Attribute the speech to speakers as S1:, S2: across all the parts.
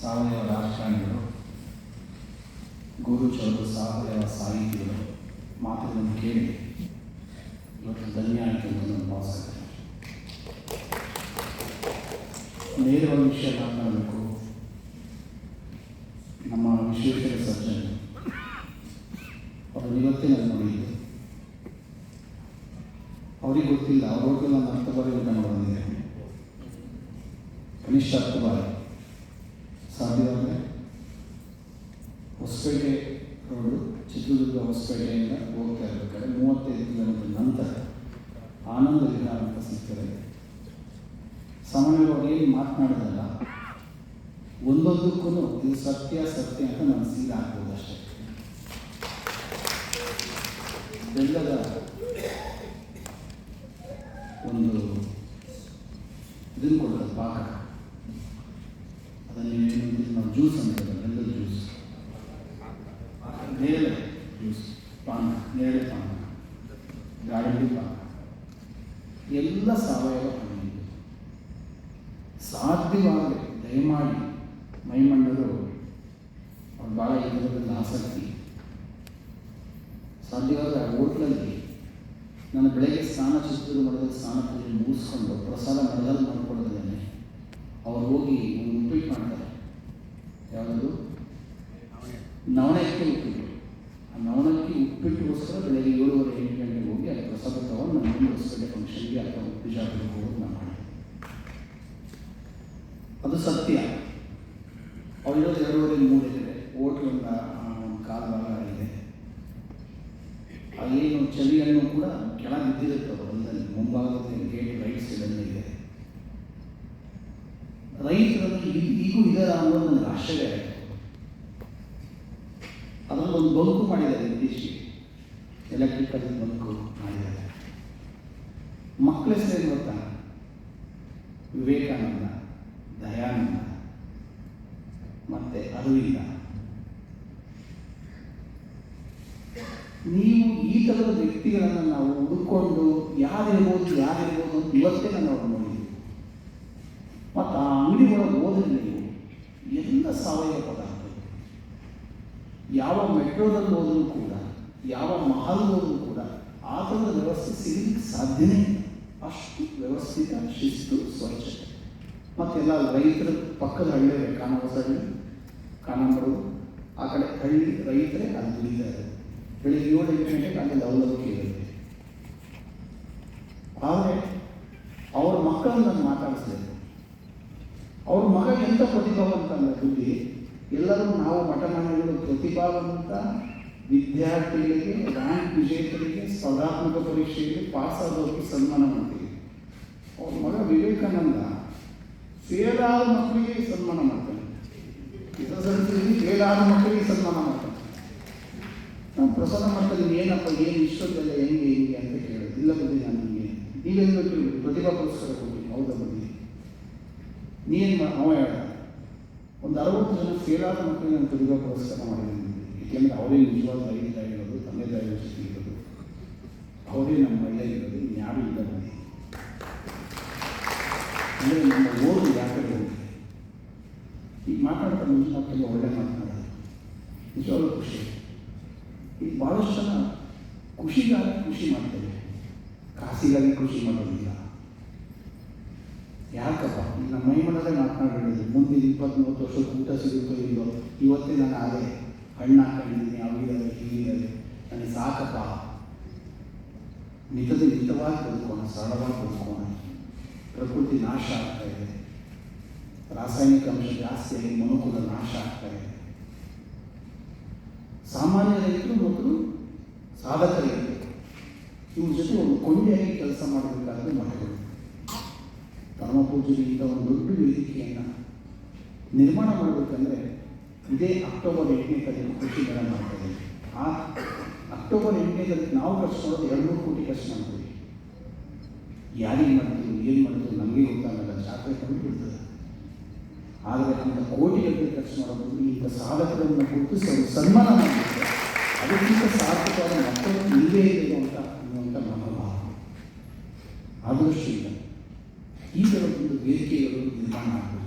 S1: ಸಾವಯವ ರಾಜಕಾರಣಿಗಳು ಗುರುಚವರು ಸಾವಯವ ಸಾಹಿತಿಗಳು ಮಾತುಗಳನ್ನು ಕೇಳಿ ಇವತ್ತು ಧನ್ಯ ನಾನು ಭಾವಿಸ್ತೇನೆ ನೇರವಾದ ವಿಷಯ ಮಾತನಾಡಬೇಕು. ನಮ್ಮ ವಿಶ್ವೇಶ್ವರ ಸರ್ಜನ್ ಅವರು ಇವತ್ತೇ ನಾನು ನೋಡಿದ್ದೆ ಅವ್ರಿಗೆ ಗೊತ್ತಿಲ್ಲ ಅವ್ರ ಹೋಟೆಲ್ ನಾನು ಹತ್ತು ಬಾರಿ ಊಟ ಕನಿಷ್ಠ ಹತ್ತು ಬಾರಿ ಸಾಧ್ಯವಾದರೆ ಹೊಸಪೇಟೆ ರೋಡು ಚಿತ್ರದುರ್ಗ ಹೊಸಪೇಟೆಯಿಂದ ಹೋಗ್ತಾ ಇರ್ಬೇಕಾದ್ರೆ ಮೂವತ್ತೈದು ಕಿಲೋಮೀಟರ್ ನಂತರ ಆನಂದ ವಿಹಾರ ಅಂತ ಸಿಗ್ತದೆ. ಸಾಮಾನ್ಯವಾಗಿ ಏನು ಮಾತನಾಡೋದಲ್ಲ ಒಂದೊಂದಕ್ಕೂ ಇದು ಸತ್ಯ ಸತ್ಯ ಅಂತ ನಾನು ಸೀಲ್ ಹಾಕ್ಬೋದು ಅಷ್ಟೇ. ಬೆಲ್ಲದ ಒಂದು ಇದನ್ನು ಕೊಡೋದು ಪಾಕ. ಅದನ್ನು ನಾವು ಜ್ಯೂಸ್ ಅಂತ ಬೆಲ್ಲದ ಜ್ಯೂಸ್ ನೇರಳೆ ಜ್ಯೂಸ್, ಪಾನ ನೇರಳೆ ಪಾನ ಗಾಡಿ ಪಾನ. ಎಲ್ಲ ಸಾವಯವ ಹಣ್ಣಿದೆ ಸಾಧ್ಯವಾಗಲಿ ದಯಮಾಡಿ ಮೈಮಣ್ಣರು ಅವ್ರು ಭಾಳ ಇದರಲ್ಲಿ ಆಸಕ್ತಿ ಸಾಧ್ಯವಾದರೆ ಆ ಹೋಟ್ಲಲ್ಲಿ ನಾನು ಬೆಳಗ್ಗೆ ಸ್ನಾನ ಚಿತ್ರದುರ್ಗ ಮಠದಲ್ಲಿ ಸ್ನಾನ ಪೂಜೆ ಮುಗಿಸ್ಕೊಂಡು ಪ್ರಸಾದ ಮಠದಲ್ಲಿ ಮಾಡ್ಕೊಡೋದೇನೆ ಅವ್ರು ಹೋಗಿ ಒಂದು ಉಪ್ಪಿಟ್ಟು ಮಾಡ್ತಾರೆ. ಯಾವುದು? ನವಣಕ್ಕೆ ಉಪ್ಪಿಟ್ಟು. ಬೆಳಗ್ಗೆ ಏಳುವರೆ ಎಂಟು ಗಂಟೆಗೆ ಹೋಗಿ ಅಲ್ಲಿ ಪ್ರಸಾದ ತಗೊಂಡು ನಮ್ಮ ಮುಂದುವರಿಸ್ಕೊಂಡೆ ಫಂಕ್ಷನ್ಗೆ ಅಥವಾ ಬಿಜಾಪುರಕ್ಕೆ ಹೋಗೋದು ನಾನು ಅದು ಸತ್ಯ. ಅವರಿರೋದು ಎರಡೂವರೆ ಮೂರಿದೆ ಹೋಟ್ಲ್ ಒಂದು ಇದೆ. ಅಲ್ಲೇನು ಚಳಿಯನ್ನು ಕೂಡ ಕೆಳ ಬಿದ್ದಿರುತ್ತೆ ಹೊಲದಲ್ಲಿ. ಮುಂಭಾಗದಲ್ಲಿ ಗೇಟ್ ರೈಟ್ ಸೈಡಲ್ಲಿ ಇದೆ. ರೈತರಲ್ಲಿ ಈಗೂ ಇದರ ಅನ್ನೋದು ನನಗೆ ಆಶ್ಚರ್ಯ ಆಯಿತು. ಅದರಲ್ಲಿ ಒಂದು ಬದುಕು ಮಾಡಿದ್ದಾರೆ ಇತ್ತೀಚೆಗೆ ಎಲೆಕ್ಟ್ರಿಕಲ್ ಬಂಕು ಮಾಡಿದ್ದಾರೆ. ಮಕ್ಕಳ ಹೆಸರೇನು ಗೊತ್ತಾ? ವಿವೇಕಾನಂದ, ದಯಾನಂದ, ಮತ್ತೆ ಅರವಿಂದ ನೀವು ಈ ಥರದ ವ್ಯಕ್ತಿಗಳನ್ನು ನಾವು ಹುಡುಕೊಂಡು ಯಾರಿರ್ಬೋದು ಯಾರಿರ್ಬೋದು ಅಂತ ಇವತ್ತೇ ನಾನು ಅವ್ರು ನೋಡಿದ್ದೀವಿ ಮತ್ತು ಆ ಅಂಗಡಿ ಒಳಗೆ ಹೋದ್ರೆ ನೀವು ಎಲ್ಲ ಸಾವಯವ ಪದಾರ್ಥ ಯಾವ ಮೆಟ್ರೋದಲ್ಲಿ ಹೋದರೂ ಕೂಡ ಯಾವ ಮಹಲ್ ಹೋದರೂ ಕೂಡ ಆತನ ವ್ಯವಸ್ಥೆ ಸಿಗಲಿಕ್ಕೆ ಸಾಧ್ಯನೇ ಅಷ್ಟು ವ್ಯವಸ್ಥಿತ ಶಿಸ್ತು, ಸ್ವಚ್ಛತೆ. ಮತ್ತೆಲ್ಲ ರೈತರ ಪಕ್ಕದ ಹಳ್ಳಿ ಕಾಣವಸ ಹಳ್ಳಿ ಆ ಕಡೆ ಹಳ್ಳಿ ರೈತರೇ ಅಲ್ಲಿ ದುಡಿತಾರೆ. ಬೆಳಿಗ್ಗೆ ಏಳು ಎಂಟು ಗಂಟೆಗೆ ಅಲ್ಲಿ ಲವಲವಿಕೆ ಇರುತ್ತೆ. ಆದರೆ ಅವ್ರ ಮಕ್ಕಳನ್ನು ನಾನು ಮಾತಾಡಿಸ್ಬೇಕು. ಅವ್ರ ಮಗ ಎಂಥ ಪ್ರತಿಭಾವಂತ ಅಂದ್ರೆ ಬುದ್ಧಿ, ಎಲ್ಲರೂ ನಾವು ಮಠ ಮನೆಗಳು ಪ್ರತಿಭಾವಂತ ವಿದ್ಯಾರ್ಥಿಗಳಿಗೆ ರ್ಯಾಂಕ್ ವಿಜೇತರಿಗೆ ಸ್ಪರ್ಧಾತ್ಮಕ ಪರೀಕ್ಷೆಯಲ್ಲಿ ಪಾಸ್ ಆದವರಿಗೆ ಸನ್ಮಾನ ಮಾಡ್ತೀವಿ. ಅವ್ರ ಮಗ ವಿವೇಕಾನಂದ ಫೇಲ್ ಆದ ಮಕ್ಕಳಿಗೆ ಸನ್ಮಾನ ಮಾಡ್ತಾನೆ. ಫೇಲಾದ ಮಕ್ಕಳಿಗೆ ಸನ್ಮಾನ ಮಾಡ್ತಾನೆ. ನಾನು ಪ್ರಸನ್ನ ಮಾಡ್ತೀನಿ ಏನಪ್ಪ, ಏನು ಇಷ್ಟೊಂದೆಲ್ಲ ಹೆಂಗೆ ಹೆಂಗೆ ಅಂತ ಕೇಳೋದು ಇಲ್ಲ ಬಂದಿ ನಾನು ನಿಮಗೆ ನೀವೇನು ಕೇಳಿ ಪ್ರತಿಭಾ ಪುರಸ್ಕಾರ ಕೊಡಿ ಹೌದಾ ಬಂದಿ ನೀನು ಅವ ಹೇಳ, ಒಂದು ಅರವತ್ತು ಜನ ಫೇಲ್ ಆದ ಮಕ್ಕಳಿಗೆ ನಾನು ಪ್ರತಿಭಾ ಪುರಸ್ಕಾರ ಮಾಡಿದ್ದೀನಿ. ಏಕೆಂದರೆ ಅವರೇ ನಿಜವಾದ ರೈತ ಇರೋದು ತಂದೆ ತಾಯಿ ಸೃಷ್ಟಿ ಇರೋದು. ಅವರೇ ನಮ್ಮ ಮಹಿಳೆ ಇರೋದು ಇನ್ಯಾರು ಇಲ್ಲ ಮನೆ ಅಂದರೆ ನಮ್ಮ ಓದು ಯಾಕೆ ಹೋಗಿದೆ ಈಗ ಮಾತಾಡ್ತಾ ತುಂಬ ಒಳ್ಳೆ ಮಾತನಾಡೋದು ನಿಜವಾದ ಖುಷಿ. ಈಗ ಭಾಳಷ್ಟು ಜನ ಖುಷಿಗಾಗಿ ಖುಷಿ ಮಾಡ್ತೇವೆ ಕಾಸಿಗಾಗಿ ಖುಷಿ ಮಾಡೋದಿಲ್ಲ. ಯಾಕಪ್ಪ? ನಮ್ಮ ಮೈಮನಲ್ಲೇ ಮಾತನಾಡಿರೋದು, ಮುಂದಿನ ಇಪ್ಪತ್ತ್ಮೂವತ್ತು ವರ್ಷಕ್ಕೆ ಊಟ ಸಿಗುತ್ತೋ ಇಲ್ಲೋ ಇವತ್ತೇ ನಾನು ಆಲೆ ಹಣ್ಣು ಹಾಕೊಂಡಿದ್ದೀನಿ ಅವಿದ್ದಾರೆ ಹೀಗಿದ್ದಾರೆ ನನಗೆ ಸಾಕಪ್ಪ. ಮಿತದ ಮಿತವಾಗಿ ಬದುಕೋಣ, ಸರಳವಾಗಿ ಬದುಕೋಣ. ಪ್ರಕೃತಿ ನಾಶ ಆಗ್ತಾ ಇದೆ. ರಾಸಾಯನಿಕ ಅಂಶ ಜಾಸ್ತಿ ಆಗಿ ಮನುಕುಲ ನಾಶ ಆಗ್ತಾ ಇದೆ. ಸಾಮಾನ್ಯ ರೈತರು ಮತ್ತು ಸಾಧಕರಿಗೆ ಇವ್ರ ಜೊತೆ ಒಂದು ಕೊಂಡಿಯಾಗಿ ಕೆಲಸ ಮಾಡಬೇಕಾದ್ರೆ ಮಾಡಬೇಕು ಪರಮ ಪೂಜೆಗೆ ಇಂಥ ಒಂದು ದೊಡ್ಡ ವೇದಿಕೆಯನ್ನು ನಿರ್ಮಾಣ ಮಾಡಬೇಕಂದ್ರೆ ಇದೇ ಅಕ್ಟೋಬರ್ ಎಂಟನೇ ತಾರೀಕು ಕೃಷಿ ಮೇಳ ಮಾಡ್ತಾ ಆ ಅಕ್ಟೋಬರ್ ಎಂಟನೇ ತಾರೀಕು ನಾವು ಖರ್ಚು ಮಾಡೋದು ಎರಡು ಮೂರು ಕೋಟಿ ಖರ್ಚು ಮಾಡ್ತೀವಿ. ಯಾರಿಗೆ ಮಾಡ್ತೀವಿ, ಏನು ಮಾಡ್ತೀವಿ ನಮಗೆ ಗೊತ್ತಾಗಲ್ಲ, ಜಾತ್ರೆ ಕಮ್ಮಿ ಬಿಡ್ತದೆ ಆದರೆ ಅಂತ ಕೋಟಿಗಟ್ಟಲೆ ಖರ್ಚು ಮಾಡೋದು ಇಂಥ ಸಾಧಕರನ್ನು ಗುರುತಿಸಿ ಅವರು ಸನ್ಮಾನ ಮಾಡಬೇಕು ಅದಕ್ಕಿಂತ ಸಾರ್ಥಕವಾದ ಮಕ್ಕಳು ಇಲ್ಲೇ ಇದೆ ಅಂತ ಅನ್ನುವಂಥ ಮನೋಭಾವ. ಆದೃಷ್ಟ ಇಲ್ಲ. ಈ ಥರ ಒಂದು ವೇದಿಕೆಗಳು ನಿರ್ಮಾಣ ಆಗಬೇಕು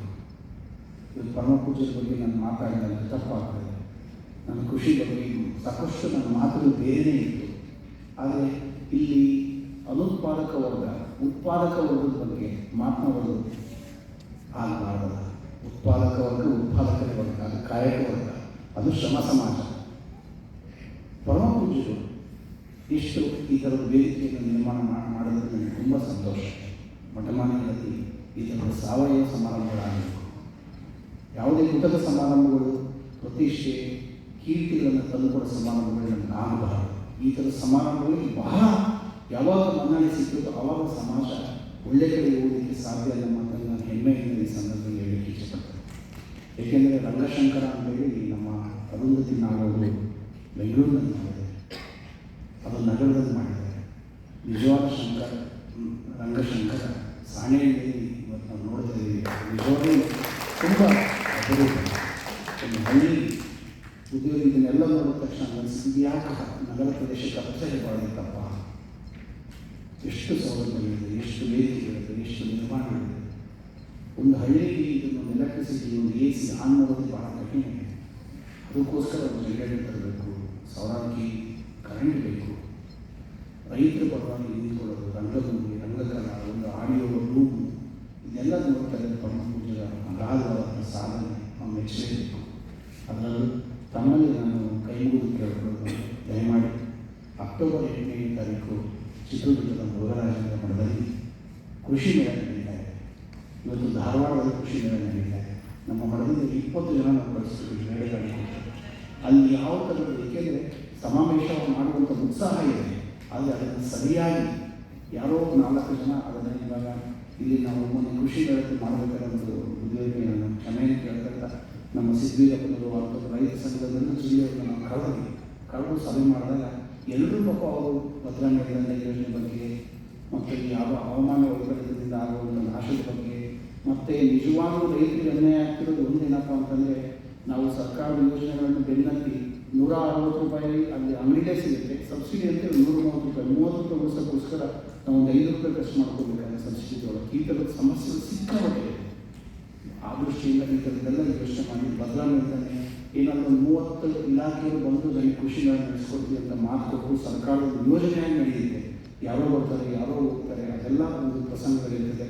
S1: ಇವತ್ತು ಪರಮ ಪೂಜೆ ಬಗ್ಗೆ ನಾನು ಮಾತಾಡಿದಾಗ ತಪ್ಪಾಗ್ತದೆ ನನ್ನ ಖುಷಿ ಬಗ್ಗೆ ಸಾಕಷ್ಟು ನನ್ನ ಮಾತುಗಳು ಬೇರೆ ಇತ್ತು. ಆದರೆ ಇಲ್ಲಿ ಅನುತ್ಪಾದಕ ವರ್ಗ, ಉತ್ಪಾದಕ ವರ್ಗದ ಬಗ್ಗೆ ಮಾತನಾಡೋದು ಆಗಬಾರ್ದಲ್ಲ. ಉತ್ಪಾದಕ ವರ್ಗ, ಉತ್ಪಾದಕರ ವರ್ಗ, ಅದು ಕಾಯಕ ವರ್ಗ, ಅದು ಶ್ರಮ ಸಮಾಜ. ಪರಮ ಪೂಜೆಗಳು ಇಷ್ಟು ಈ ಥರದ ವೇದಿಕೆಯನ್ನು ನಿರ್ಮಾಣ ಮಾಡೋದಕ್ಕೆ ಮಾಡೋದು ನನಗೆ ತುಂಬ ಸಂತೋಷ. ಮಠಮಾನ್ಯಗಳಲ್ಲಿ ಈ ಥರದ ಸಾವಯವ ಸಮಾರಂಭಗಳಾಗಬೇಕು ಯಾವುದೇ ಊಟದ ಸಮಾರಂಭಗಳು, ಪ್ರತಿಷ್ಠೆ, ಕೀರ್ತಿಗಳನ್ನು ತಂದುಕೊಡೋ ಸಮಾರಂಭಗಳು ನಮ್ಗೆ ಆಗಬಾರದು. ಈ ಥರದ ಸಮಾರಂಭಗಳು ಬಹಳ ಯಾವಾಗ ಮನ್ನಣೆ ಸಿಕ್ಕಿತು ಆವಾಗ ಸಮಾಜ ಒಳ್ಳೆ ಕಡೆ ಓದಲಿಕ್ಕೆ ಸಾಧ್ಯ ಇಲ್ಲ ಮಾತನ್ನು ನಾನು ಹೆಮ್ಮೆಯಿಂದ ಈ ಸಂದರ್ಭದಲ್ಲಿ ಹೇಳಲಿಕ್ಕೆ ಇಷ್ಟಪಡ್ತೇನೆ. ಏಕೆಂದರೆ ರಂಗಶಂಕರ ಅಂತೇಳಿ ನಮ್ಮ ಅರುಂಧತಿ ನಾಡವರು ಬೆಂಗಳೂರಿನಲ್ಲಿ ಮಾಡಿದ್ದಾರೆ. ಅದು ನಗರದಲ್ಲಿ ಮಾಡಿದ್ದಾರೆ. ನಿಜವಾದ ಶಂಕರ, ರಂಗಶಂಕರ ಸಾಣೆಯಲ್ಲಿ ಇವತ್ತು ನಾವು ನೋಡ್ತಾ ಇದ್ದೀವಿ. ತುಂಬ ಅಪರೂಪ ಒಂದು ಹಳ್ಳಿ ಉದ್ಯೋಗ ಇದನ್ನೆಲ್ಲ ನೋಡಿದ ಯಾಕೆ ನಗರ ಪ್ರದೇಶಕ್ಕೆ ಅಪ್ಸರಿ ಮಾಡಿದ್ದಪ್ಪ ಎಷ್ಟು ಸೌಲಭ್ಯಗಳಿದೆ ಎಷ್ಟು ವೇದಿಕೆಗಳಿದೆ ಎಷ್ಟು ನಿರ್ಮಾಣಗಳಿದೆ ಒಂದು ಹಳ್ಳಿಯಲ್ಲಿ ಇದನ್ನು ಎಲೆಕ್ಟ್ರಿಸಿಟಿ ಒಂದು ಎ ಸಿ ಆನ್ ಮಾಡೋದು ಭಾಳ ಕಠಿಣ ಅದಕ್ಕೋಸ್ಕರ ಒಂದು ಜನರೇಟರ್ ತರಬೇಕು ಸಾವಿರಾರು ಕೆ ಕರೆಂಟ್ ಬೇಕು ರೈತರ ಪರವಾಗಿ ನಿಂತ್ಕೊಳ್ಳೋದು ರಂಗಭೂಮಿ ರಂಗಕಲ ಒಂದು ಆಡಿಯೋ ರೂಮ್ ಇದೆಲ್ಲ ನೋಡ್ತಾರೆ ಪರಮಪೂಜರ ಅಗಾಧವಾದ ಸಾಧನೆ ನಮ್ಮ ಮೆಚ್ಚಲೇಬೇಕು ಅದರಲ್ಲೂ ತಮ್ಮಲ್ಲಿ ನಾನು ಕೈ ಮುಗಿದು ಕೇಳ್ಕೊಳ್ಳೋದು ದಯಮಾಡಿ ಅಕ್ಟೋಬರ್ ಎಂಟನೇ ತಾರೀಕು ಚಿತ್ರದುರ್ಗದ ಮೃಗರಾಜೇಂದ್ರ ಮಠದಲ್ಲಿ ಕೃಷಿ ಮೇಳ ನಡೀತಾ ಇದೆ. ಇವತ್ತು ಧಾರವಾಡದಲ್ಲಿ ಕೃಷಿ ಮೇಳ ನಡೀತಾ ಇದೆ. ನಮ್ಮ ಮಠದಲ್ಲಿ ಇಪ್ಪತ್ತು ಜನ ನಾವು ಕಳಿಸ್ತೀವಿ ಮೇಳಗಳಿಗೆ ಅಲ್ಲಿ ಯಾವ ಥರದ ಏಕೆಂದರೆ ಸಮಾವೇಶವನ್ನು ಮಾಡುವಂಥ ಉತ್ಸಾಹ ಇದೆ. ಆದರೆ ಅದನ್ನು ಸರಿಯಾಗಿ ಯಾರೋ ನಾಲ್ಕು ಜನ ಅದನ್ನು ಇವಾಗ ಇಲ್ಲಿ ನಾವು ಒಂದು ಕೃಷಿ ಮೇಳಕ್ಕೆ ಮಾಡಬೇಕಾದ ಒಂದು ಉದ್ಯೋಗ ನಾನು ಕ್ಷಮೆಯನ್ನು ಕೇಳ್ತಾ ನಮ್ಮ ಸಿದ್ಧಿ ರೈತ ಸಂಘದಲ್ಲೂ ಜಿಲ್ಲೆಯನ್ನು ನಾವು ಕಳೆದ್ವಿ ಕಳೆದು ಸಭೆ ಮಾಡಿದಾಗ ಎಲ್ಲರೂ ಪಾಪ ಅವರು ಭದ್ರಾ ಮೇಘದಂಡ ಯೋಜನೆ ಬಗ್ಗೆ, ಮತ್ತು ಯಾವ ಹವಾಮಾನ ವೈಪರೀತ್ಯದಿಂದ ಆಗುವಂಥ ನಾಶದ ಬಗ್ಗೆ, ಮತ್ತು ನಿಜವಾಗ್ಲೂ ರೈತರಿಗೆ ಅನ್ಯಾಯ ಆಗ್ತಿರೋದು ಒಂದೇನಪ್ಪ ಅಂತಂದರೆ, ನಾವು ಸರ್ಕಾರದ ಯೋಜನೆಗಳನ್ನು ಬೆನ್ನತ್ತಿ ನೂರ ಅರವತ್ತು ರೂಪಾಯಿ ಅಲ್ಲಿ ಅಂಗಡಿಯೇ ಸಿಗುತ್ತೆ. ಸಬ್ಸಿಡಿ ಅಂತ ನೂರ ಮೂವತ್ತು ರೂಪಾಯಿ. ಮೂವತ್ತು ರೂಪಾಯಿ ಉಳಿಸೋಕ್ಕೋಸ್ಕರ ನಾವು ಒಂದು ಐದು ರೂಪಾಯಿ ಖರ್ಚು ಮಾಡ್ಕೋಬೇಕಾದ್ರೆ ಸಬ್ಸಿಡಿ ಒಳಗೆ ಈ ಥರದ ಸಮಸ್ಯೆಗಳು ಸಿಕ್ಕಾಪಟ್ಟೆ ಆ ದೃಷ್ಟಿಯಿಂದ ಈ ಥರದ್ದೆಲ್ಲ ಯೋಚನೆ ಮಾಡಿ. ಬದಲಾವಣೆ ಒಂದು ಮೂವತ್ತು ಇಲಾಖೆಯವರು ಬಂದು ನನಗೆ ಕೃಷಿಗಳನ್ನ ನಡೆಸ್ಕೊಡ್ತೀವಿ ಅಂತ ಮಾತು ಕೊಟ್ಟು ಸರ್ಕಾರದ ಯೋಜನೆಯಾಗಿ ನಡೆಯುತ್ತೆ. ಯಾರೋ ಬರ್ತಾರೆ, ಯಾರೋ ಹೋಗ್ತಾರೆ, ಅದೆಲ್ಲ ಒಂದು ಪ್ರಸಂಗಗಳಿರ್ತದೆ.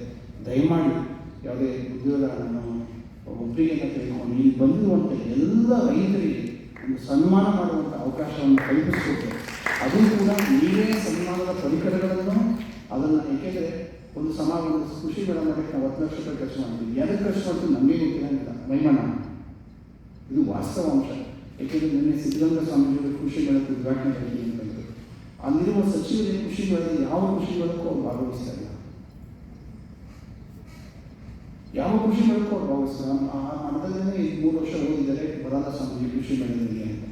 S1: ದಯಮಾಡಿ ಯಾವುದೇ ಉದ್ಯೋಗಗಳನ್ನು ಒಬ್ಬರಿಗೆ ತೆಗೆದುಕೊಂಡು ಇಲ್ಲಿ ಬಂದಿರುವಂಥ ಎಲ್ಲ ರೈತರಿಗೆ ಒಂದು ಸನ್ಮಾನ ಮಾಡುವಂಥ ಅವಕಾಶವನ್ನು ಕಲ್ಪಿಸ್ಕೊಟ್ಟೆ ಅದು ಕೂಡ ನೀವೇ ಸನ್ಮಾನದ ಪರಿಕರಗಳನ್ನು ಅದನ್ನು ಏಕೆಂದರೆ ಒಂದು ಸಮಾಜ ಕೃಷಿ ಬೆಳೆ ಹತ್ತು ಲಕ್ಷ ರೂಪಾಯಿ ಖರ್ಚು ಮಾಡ್ತೀವಿ. ಎದಕ್ಕೆ ಖರ್ಚು ಮಾಡ್ತೀವಿ? ನಮಗೆ ಗೊತ್ತಿಲ್ಲ ಮೈಮಣ್ಣ. ಇದು ವಾಸ್ತವಾಂಶ ಯಾಕೆಂದರೆ ನಿನ್ನೆ ಸಿದ್ಧಗಂಗಾ ಸ್ವಾಮೀಜಿಯವರು ಕೃಷಿ ಬೆಳಕು ಉದ್ಘಾಟನೆ ಏನು ಅಂತಂದ್ರು ಅಲ್ಲಿರುವ ಸಚಿವರಿಗೆ ಕೃಷಿ ಬೆಳೆದ ಯಾವ ಕೃಷಿ ಬೆಳಕು ಅವ್ರು ಭಾಗವಹಿಸ್ತಾ ಇಲ್ಲ. ಯಾವ ಕೃಷಿ ಬೆಳಕು ಅವ್ರು ಭಾಗವಹಿಸ್ತಾರೆ ಆ ಮಠದಲ್ಲೇ ಈಗ ಮೂರು ವರ್ಷ ಓದಿದರೆ ಬರಲ್ಲ ಸ್ವಾಮೀಜಿ ಕೃಷಿ ಮಾಡಿದ್ದೀನಿ ಅಂತ.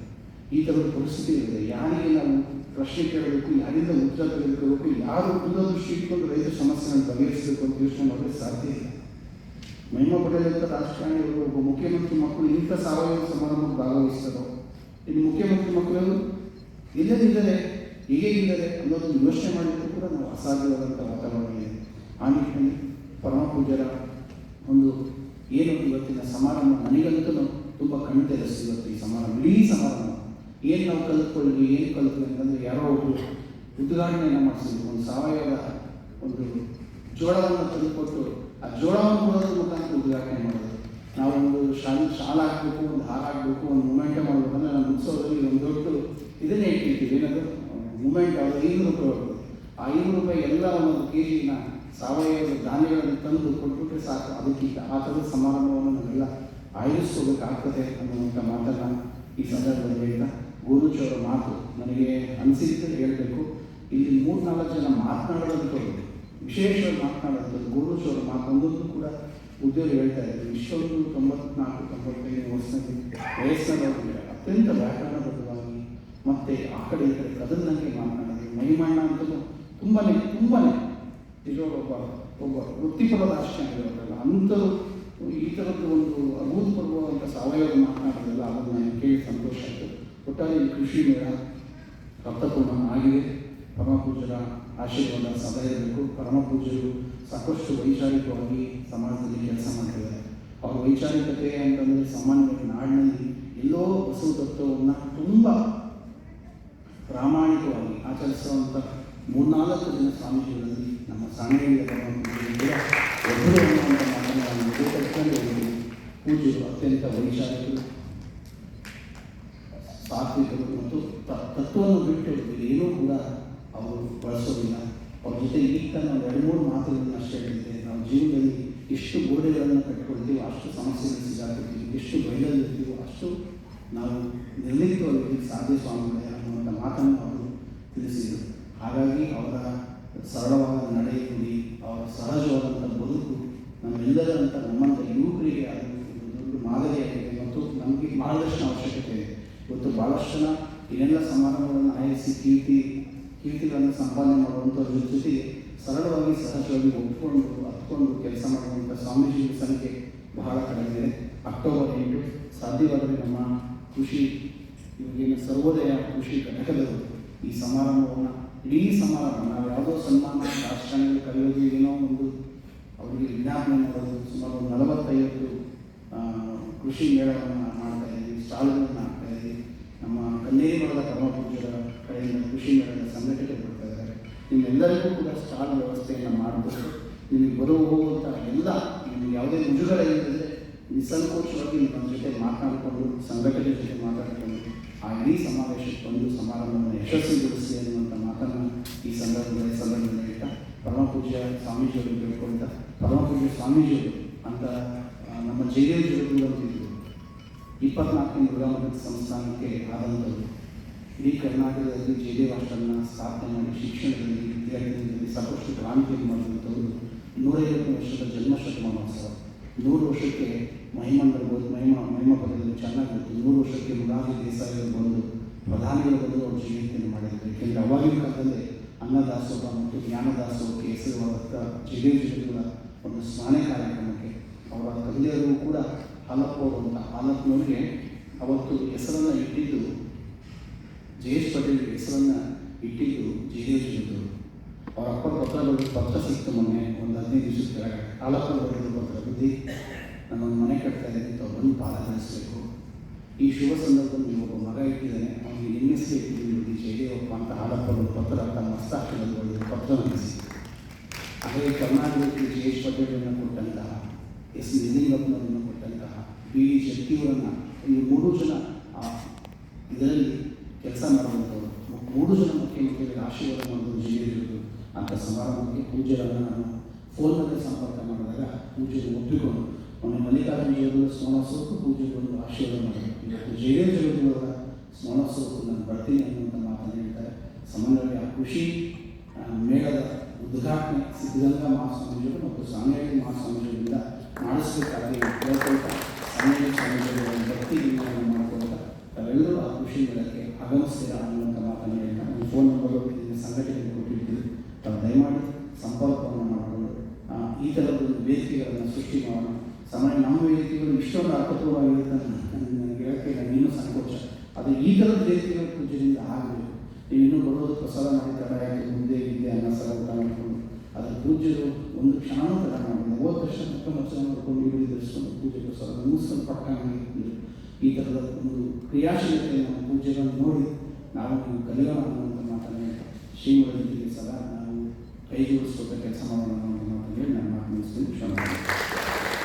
S1: ಈ ಥರದ ಪರಿಸ್ಥಿತಿ ಇದೆ. ಯಾರಿಗೆ ನಾವು ಪ್ರಶ್ನೆ ಕೇಳಬೇಕು, ಯಾರಿಂದ ಉತ್ತರ ತೆಗೆದುಕೊಳ್ಬೇಕು ಯಾರು ದೂರದೃಷ್ಟಿ ಇಟ್ಕೊಂಡು ರೈತರ ಸಮಸ್ಯೆಗಳನ್ನು ಬಗೆಹರಿಸಬೇಕು ಅಂತ ಯೋಚನೆ ಮಾಡೋದಕ್ಕೆ ಸಾಧ್ಯ ಇಲ್ಲ. ಮಹಿಮಾ ಪಡೆದಂಥ ರಾಜಕಾರಣಿಗಳು ಒಬ್ಬ ಮುಖ್ಯಮಂತ್ರಿ ಮಕ್ಕಳು ಇಂಥ ಸಾವಯವ ಸಮಾರಂಭಕ್ಕೆ ಭಾಗವಹಿಸ್ತಾರೋ ಇಲ್ಲಿ ಮುಖ್ಯಮಂತ್ರಿ ಮಕ್ಕಳು ಇಲ್ಲದಿದ್ದರೆ ಹೀಗೆ ಇಲ್ಲದೆ ಅನ್ನೋದನ್ನು ಯೋಚನೆ ಮಾಡಿದ್ರು ಕೂಡ ನಾವು ಅಸಾಧ್ಯವಾದಂಥ ವಾತಾವರಣ ಇದೆ. ಆ ನಿಟ್ಟಿನಲ್ಲಿ ಪರಮ ಪೂಜ್ಯರ ಒಂದು ಏನು ಇವತ್ತಿನ ಸಮಾರಂಭ ನನಗಂತೂ ತುಂಬ ಕಣ್ಣು ತೆರೆಸ್ತು ಇವತ್ತು ಈ ಸಮಾರಂಭ, ಇಡೀ ಸಮಾರಂಭ. ಏನು ನಾವು ಕಲಿತ್ಕೊಳ್ಳಿ ಏನು ಕಲಿತ್ವಿ ಅಂತಂದರೆ ಯಾರೋ ಒಬ್ಬರು ಉದ್ಘಾಟನೆಯನ್ನು ಮಾಡಿಸಿದ್ರು. ಒಂದು ಸಾವಯವ ಒಂದು ಜೋಳವನ್ನು ತಂದುಕೊಟ್ಟು ಆ ಜೋಳವನ್ನು ಕೊಡೋದ್ರ ಮುಖಾಂತರ ಉದ್ಘಾಟನೆ ಮಾಡೋದು. ನಾವು ಒಂದು ಶಾಲೆ ಶಾಲೆ ಹಾಕಬೇಕು ಒಂದು ಹಾರ ಹಾಕಬೇಕು ಒಂದು ಮೂಮೆಂಟ್ ಮಾಡಬೇಕಂದ್ರೆ ನಮ್ಮ ಉತ್ಸವದಲ್ಲಿ ಒಂದು ದೊಡ್ಡ ಇದನ್ನೇ ಇಟ್ಟಿರ್ತೀವಿ ಏನದು? ಮೂಮೆಂಟ್ ಅದು ಐನೂರು ರೂಪಾಯಿ ಬರ್ತದೆ ಆ ಐನೂರು ರೂಪಾಯಿ ಎಲ್ಲ ಒಂದು ಕೆ ಜಿನ ಸಾವಯವ ಧಾನ್ಯಗಳನ್ನು ತಂದು ಕೊಟ್ಬಿಟ್ರೆ ಸಾಕು. ಅದಕ್ಕಿಂತ ಆ ಥರದ ಸಮಾರಂಭವನ್ನು ನಾವೆಲ್ಲ ಆಯೋಜಿಸ್ಕೋಬೇಕಾಗ್ತದೆ ಅನ್ನುವಂಥ ಮಾತನ್ನು ಈ ಸಂದರ್ಭದಲ್ಲಿ ಹೇಳ್ತಾ ಗೋರುಚವರ ಮಾತು ನನಗೆ ಅನಿಸಿದ್ದು ಹೇಳಬೇಕು. ಇಲ್ಲಿ ಮೂರ್ನಾಲ್ಕು ಜನ ಮಾತನಾಡೋದಂಥವ್ರು ವಿಶೇಷವಾಗಿ ಮಾತನಾಡುವಂಥದ್ದು ಗೋರುಚವರ ಮಾತು ಒಂದೊಂದು ಕೂಡ ಉದ್ಯೋಗ ಹೇಳ್ತಾ ಇದ್ದಾರೆ ವಿಶ್ವವನ್ನು ತೊಂಬತ್ನಾಲ್ಕು, ತೊಂಬತ್ತೈದು ವರ್ಷದಲ್ಲಿ ವಯಸ್ಸಿನವರಿಗೆ ಅತ್ಯಂತ ವ್ಯಾಕರಣಬದ್ಧವಾಗಿ ಮತ್ತೆ ಆ ಕಡೆ ಈ ಕಡೆ ಕದನ್ನಂಗೆ ಮಾತನಾಡಿದೆ ಮಹಿಮಣ್ಣ ಅಂತಲೂ ತುಂಬಾ ತುಂಬಾ ನಿಜವಾಗ ಒಬ್ಬ ಒಬ್ಬ ವೃತ್ತಿಪರ ರಾಜಕಾರಣಿಗಳಲ್ಲ ಅಂಥದ್ದು ಈ ಥರದ್ದು ಒಂದು ಅಭೂತಪೂರ್ವವಾದಂಥ ಸಾವಯವ ಮಾತನಾಡೋದಲ್ಲ ಅದನ್ನು ನನಗೆ ಕೇಳಿ ಸಂತೋಷ ಆಯಿತು. ಒಟ್ಟಾರೆ ಕೃಷಿ ಮೇಳ ಅರ್ಥಪೂರ್ಣ ಆಗಿದೆ. ಪರಮ ಪೂಜ್ಯರ ಆಶೀರ್ವಾದ ಸದಾ ಇರಬೇಕು ಪರಮ ಪೂಜ್ಯರು ಸಾಕಷ್ಟು ವೈಚಾರಿಕವಾಗಿ ಸಮಾಜದಲ್ಲಿ ಕೆಲಸ ಮಾಡ್ತಿದ್ದಾರೆ. ಅವ್ರ ವೈಚಾರಿಕತೆ ಅಂತಂದರೆ ಸಾಮಾನ್ಯವಾಗಿ ನಾಡಿನಲ್ಲಿ ಎಲ್ಲೋ ಬಸವ ತತ್ವವನ್ನು ತುಂಬ ಪ್ರಾಮಾಣಿಕವಾಗಿ ಆಚರಿಸುವಂಥ ಮೂರ್ನಾಲ್ಕು ಜನ ಸ್ವಾಮೀಜಿಗಳಲ್ಲಿ ನಮ್ಮ ಕೂಡ ಒಬ್ಬರು ಪೂಜ್ಯರು ಅತ್ಯಂತ ವೈಚಾರಿಕರು, ಸಾತ್ವಿಕರು ಮತ್ತು ತತ್ವವನ್ನು ಬಿಟ್ಟು ಏನೂ ಕೂಡ ಅವರು ಬಳಸೋದಿಲ್ಲ. ಅವ್ರ ಜೊತೆ ಈಗ ನಾವು ಎರಡು, ಮೂರು ಮಾತುಗಳನ್ನು ಅಷ್ಟೇ ಹೇಳಿದೆ ನಾವು ಜೀವನದಲ್ಲಿ ಎಷ್ಟು ಗೋಡೆಗಳನ್ನು ಕಟ್ಕೊಳ್ತೀವೋ ಅಷ್ಟು ಸಮಸ್ಯೆಗಳು ಸಿಗಾಕೊಳ್ತೀವಿ ಎಷ್ಟು ಬಯಲಲ್ಲಿರ್ತೀವೋ ಅಷ್ಟು ನಾವು ನಿರ್ಲಿಪ್ತವಾಗಿ ಸಾಧ್ಯ ಸ್ವಾಮಿಗಳೇ ಅನ್ನುವಂಥ ಮಾತನ್ನು ಅವರು ತಿಳಿಸಿದರು. ಹಾಗಾಗಿ ಅವರ ಸರಳವಾದ ನಡೆಯಲ್ಲಿ ನುಡಿ ಅವರ ಸಹಜವಾದಂಥ ಬದುಕು ನಮ್ಮೆಲ್ಲರಂಥ ನಮ್ಮಂಥ ಯುವಕರಿಗೆ ಅದು ದೊಡ್ಡ ಮಾದರಿಯಾಗಿದೆ. ಮತ್ತು ನಮಗೆ ಮಾರ್ಗದರ್ಶನ ಅವಶ್ಯಕತೆ ಇದೆ. ಇವತ್ತು ಭಾಳಷ್ಟು ಜನ ಏನೆಲ್ಲ ಸಮಾರಂಭಗಳನ್ನು ಆಯಿಸಿ ಕೀರ್ತಿ ಕೀರ್ತಿಗಳನ್ನು ಸಂಪಾದನೆ ಮಾಡುವಂಥವ್ರ ಜೊತೆಗೆ ಸರಳವಾಗಿ, ಸಹಜವಾಗಿ ಒಪ್ಪಿಕೊಂಡು ಹತ್ಕೊಂಡು ಕೆಲಸ ಮಾಡುವಂಥ ಸ್ವಾಮೀಜಿಗಳ ಸಂಖ್ಯೆ ಬಹಳ ಕಡಿಮೆ ಇದೆ. ಅಕ್ಟೋಬರ್ ಎಂಟು ಸಾಧ್ಯವಾದರೆ ನಮ್ಮ ಕೃಷಿ ಇವರಿಗೆ ಸರ್ವೋದಯ ಕೃಷಿ ಘಟಕದವರು ಈ ಸಮಾರಂಭವನ್ನು, ಇಡೀ ಸಮಾರಂಭ, ನಾವು ಯಾವುದೋ ಸನ್ಮಾನ ರಾಜಕಾರಣಿಗಳು ಕರೆಯೋದು ಏನೋ ಒಂದು ಅವರಿಗೆ ವಿಜ್ಞಾಪನೆ ಮಾಡೋದು, ಸುಮಾರು ನಲವತ್ತೈವತ್ತು ಕೃಷಿ ಮೇಳವನ್ನು ಮಾಡ್ತಾ ಇದ್ದೀವಿ, ಸ್ಟಾಲ್ಗಳನ್ನು ಹಾಕ್ತಾ ಇದ್ದೀವಿ. ನಮ್ಮ ಕನ್ನೇರಿ ಮರದ ಕರ್ಮ ಪೂಜ್ಯರ ಕಡೆಯಿಂದ ಕೃಷಿ ಮೇಳದ ಸಂಘಟನೆ ಕೊಡ್ತಾ ಇದ್ದಾರೆ. ನಿಮ್ಮೆಲ್ಲರಿಗೂ ಕೂಡ ಸ್ಟಾಲ್ ವ್ಯವಸ್ಥೆಯನ್ನು ಮಾಡಬೇಕು ನಿಮಗೆ ಬರುವ ಹೋಗುವಂಥ ಎಲ್ಲ ನಿಮಗೆ ಯಾವುದೇ ಮುಜುಗರ ಇಲ್ಲದೆ ನಿಸ್ಸಂಕೋಚವಾಗಿ ನಮ್ಮ ಜೊತೆ ಮಾತನಾಡಿಕೊಂಡು ಸಂಘಟನೆ ಜೊತೆ ಮಾತಾಡಿಕೊಂಡು ಆ ಇಡೀ ಸಮಾವೇಶಕ್ಕೆ ಬಂದು ಸಮಾರಂಭವನ್ನು ಯಶಸ್ವಿಗೊಳಿಸಿ ಅನ್ನುವಂಥ ಮಾತನ್ನು ಈ ಸಂದರ್ಭದಲ್ಲಿ ಸಂದರ್ಭದಲ್ಲಿ ಹೇಳ್ತಾ ಪರಮಪೂಜ್ಯ ಸ್ವಾಮೀಜಿಯವರು ಕೇಳ್ಕೊಳ್ತಾ ಪರಮಪೂಜ್ಯ ಸ್ವಾಮೀಜಿಯವರು ಅಂತ ನಮ್ಮ ಜೈದೇವ್ ಜಗತ್ತಿದ್ರು ಇಪ್ಪತ್ನಾಲ್ಕನೇ ಮುರುಘಾಮಠ ಸಂಸ್ಥಾನಕ್ಕೆ ಆದಂಥದ್ದು ಇಡೀ ಕರ್ನಾಟಕದಲ್ಲಿ ಜಯದೇವ್ ಹಾಸ್ಟೆಲ್ನ ಸ್ಥಾಪನೆ ಮಾಡಿ ಶಿಕ್ಷಣದಲ್ಲಿ ವಿದ್ಯಾರ್ಥಿಗಳಲ್ಲಿ ಸಾಕಷ್ಟು ಕ್ರಾಂತಿಯನ್ನು ಮಾಡುವಂಥವ್ರು ನೂರೈವತ್ತು ವರ್ಷದ ಜನ್ಮಶತಮಾನೋತ್ಸವ. ನೂರು ವರ್ಷಕ್ಕೆ ಮಹಿಮಂಡಲ ಬಂದು ಮಹಿಮ ಮಹಿಮ ಪದದಲ್ಲಿ ಚೆನ್ನಾಗಿ ನೂರು ವರ್ಷಕ್ಕೆ ಮುರಾರಿ ದೇಸಾಯಿಗಳು ಬಂದು ಪ್ರಧಾನಿಗಳು ಬಂದು ಅವರು ಜಯಂತಿಯನ್ನು ಮಾಡಿದ್ದಾರೆ ಏಕೆಂದರೆ ಅವಾಗಿನ ಕಾಲದಲ್ಲಿ ಅನ್ನದಾಸೋಹ ಮತ್ತು ಜ್ಞಾನದಾಸೋಹಕ್ಕೆ ಹೆಸರುವಾದಂಥ ಜಿಲ್ಲೆ ಜಿಲ್ಲೆಗಳ ಒಂದು ಸ್ಮರಣೆ ಕಾರ್ಯಕ್ರಮಕ್ಕೆ ಅವರ ತಂದೆಯರು ಕೂಡ ಹಾಲಪ್ಪ ಅಂತ ಹಾಲಪ್ಪನವರಿಗೆ ಅವತ್ತು ಹೆಸರನ್ನು ಇಟ್ಟಿದ್ದು ಜಯೇಶ್ ಪಟೇಲ್ ಹೆಸರನ್ನು ಇಟ್ಟಿದ್ದು ಎಸ್ ಜಗತ್ತವರು ಅವರ ಅಪ್ಪ ಪತ್ರ ಬರೆದು ಪತ್ರ ಸಿಕ್ತು ಮೊನ್ನೆ, ಒಂದು ಹದಿನೈದು ದಿವಸದ ಕೆಳಗೆ. ಹಾಲಪ್ಪ ಬರೆದು ಪತ್ರ ಬುದ್ಧಿ ನಾನೊಂದು ಮನೆ ಕಟ್ತಾ ಇದ್ದೀನಿ ಅಂತ ಅವರನ್ನು ಪಾಲ ನಡೆಸಬೇಕು ಈ ಶುಭ ಸಂದರ್ಭದಲ್ಲಿ ಒಬ್ಬ ಮಗ ಇಟ್ಟಿದ್ದಾನೆ, ಅವನಿಗೆ ಎನ್ ಎಸ್ ಸಿ ಇಟ್ಟಿದ್ದೀನಿ ಜಯದೇವಪ್ಪ ಅಂತ ಹಾಲಪ್ಪ ಒಂದು ಪತ್ರ ತಮ್ಮ ಹಸ್ತಾಕ್ಷರದಲ್ಲಿ ಬರೆದು ಪತ್ರ ನಡೆಸಿ ಹಾಗೆ ಕರ್ನಾಟಕಕ್ಕೆ ಜಯೇಶ್ ಪಟೇಲನ್ನು ಕೊಟ್ಟಂತಹ ಎಸ್. ನಿಲಿಂಗಪ್ಪನವರನ್ನು ಕೊಟ್ಟಂತಹ ಬಿ ಡಿ ಶೆಟ್ಟಿಯವರನ್ನು ಈ ಮೂರು ಜನ ಇದರಲ್ಲಿ ಕೆಲಸ ಮಾಡುವಂಥವ್ರು. ಮೂರು ಜನ ಮುಖ್ಯಮಂತ್ರಿಗಳಿಗೆ ಆಶೀರ್ವಾದ ಮಾಡೋದು ಜಿಲ್ಲೆಯಲ್ಲಿರೋದು ಅಂತ ಸಮಾರಂಭಕ್ಕೆ ಪೂಜೆಗಳನ್ನು ನಾನು ಫೋನ್ನಲ್ಲಿ ಸಂಪರ್ಕ ಮಾಡಿದಾಗ ಪೂಜೆಗೆ ಒಪ್ಪಿಕೊಂಡು ಮೊನ್ನೆ ಮಲ್ಲಿಕಾರ್ಜುನ ಸ್ಮರಣೋತ್ಸವಕ್ಕೂ ಪೂಜ್ಯರು ಒಂದು ಆಶೀರ್ವಾದ ಮಾಡಿದರು. ಇವತ್ತು ಜಯದೇವ ಜಗತ್ತಿಯವರ ಸ್ಮರಣೋತ್ಸವಕ್ಕೂ ನಾನು ಬರ್ತೀನಿ ಅನ್ನುವಂಥ ಮಾತನ್ನು ಹೇಳ್ತಾರೆ. ಸಾಮಾನ್ಯವಾಗಿ ಆ ಖುಷಿ ಮೇಳದ ಉದ್ಘಾಟನೆ ಸಿದ್ಧಗಂಗಾ ಮಹಾಸ್ವಾಮೀಜಿಗಳು ಮತ್ತು ಸ್ವಾಮಿಯಾಗಿ ಮಹಾಸ್ವಾಮೀಜಿಗಳಿಂದ ಮಾಡಿಸಬೇಕಾಗಿ ಸ್ವಾಮೀಜಿಗಳ ಭಕ್ತಿ ಗೀತೆಯನ್ನು ಮಾಡ್ಕೊಳ್ತಾ ತಾವೆಲ್ಲರೂ ಆ ಖುಷಿ ಮೇಳಕ್ಕೆ ಆಗಮಿಸ್ತೀರಾ ಅನ್ನುವಂಥ ಮಾತನ್ನು ಹೇಳ್ತಾ ಒಂದು ಫೋನ್ ನಂಬರು ಇದನ್ನು ಸಂಘಟನೆ ಕೊಟ್ಟಿರ್ತೀವಿ ತಾವು ದಯಮಾಡಿ ಸಂಪರ್ಕವನ್ನು ಮಾಡಿಕೊಂಡು ಈ ಈ ಥರದೊಂದು ವೇದಿಕೆಗಳನ್ನು ಸೃಷ್ಟಿ ಮಾಡೋಣ. ಸಮಯ ನಮ್ಮ ವೇದಿಕೆಗಳು ಇಷ್ಟೊಂದು ಅರ್ಥಪೂರ್ಣವಾಗಿರುತ್ತೆ ಹೇಳಕ್ಕೆ ಇನ್ನೂ ಸಂಕೋಚ. ಅದು ಈ ಥರದ ವೇದಿಕೆಗಳ ಪೂಜೆಯಿಂದ ಆಗಬೇಕು ನೀವು ಇನ್ನೂ ಬರೋದು ಪ್ರಸಾದ ಮಾಡಿ ಮುಂದೆ ಇದೆ ಅನ್ನೋ ಸಲ ಮಾಡಿಕೊಂಡು? ಅದು ಪೂಜೆಗಳು ಒಂದು ಕ್ಷಣ ತಡ ಮಾಡಿಲ್ಲ ಹೋದ ವರ್ಷ ವರ್ಷ ನೋಡಿಕೊಂಡು ಇಡೀ ಧರಿಸ್ಕೊಂಡು ಪೂಜೆ ಪ್ರಸಾದ ಮುಗಿಸ್ಕೊಂಡು ಪಕ್ಕ ಈ ಥರದ ಒಂದು ಕ್ರಿಯಾಶೀಲತೆ ನಮ್ಮ ಪೂಜೆಗಳನ್ನು ನೋಡಿ ನಾವು ಕಲಿಯೋಣ ಅನ್ನುವಂಥ ಮಾತನ್ನು ಹೇಳ್ತಾ ಸದಾ ನಾವು ಕೈ ಜೋಡಿಸ್ಕೊತ ಕೆಲಸ ಮಾಡೋಣ ಅನ್ನುವಂಥ ಮಾತನ್ನು ಹೇಳಿ ನಾನು ಮಾತು ಮುಗಿಸ್ತೀನಿ ಕ್ಷಮ